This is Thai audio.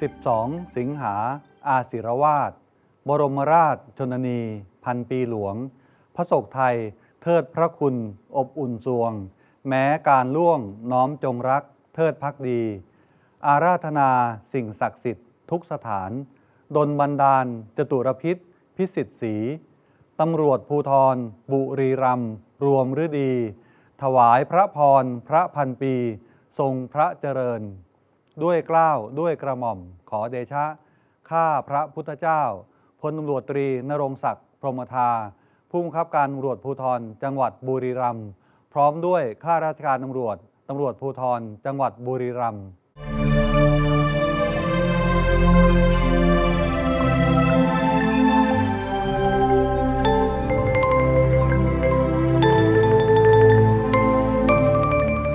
12 สิงหา อาศิรวาสบรมราชชนนี พันปีหลวง พระศกไทย เทิดพระคุณ อบอุ่นสวง แม้การล่วงน้อมจงรัก เทิดพักดี อาราธนาสิ่งศักดิ์สิทธิ์ทุกสถานดลบันดาล จตุรพิษ พิสิทธิ์ศรีตำรวจภูทร บุรีรัมรวมฤดี ถวายพระพร พระพันปี ทรงพระเจริญ ด้วยเกล้าวด้วยกระหม่อม ขอเดชะ ข้าพระพุทธเจ้าพลตำรวจตรีนรงศักดิ์พรหมทา ผู้บังคับการตำรวจภูธรจังหวัดบุรีรัมย์พร้อมด้วยข้าราชการตำรวจตำรวจภูธรจังหวัดบุรีรัมย์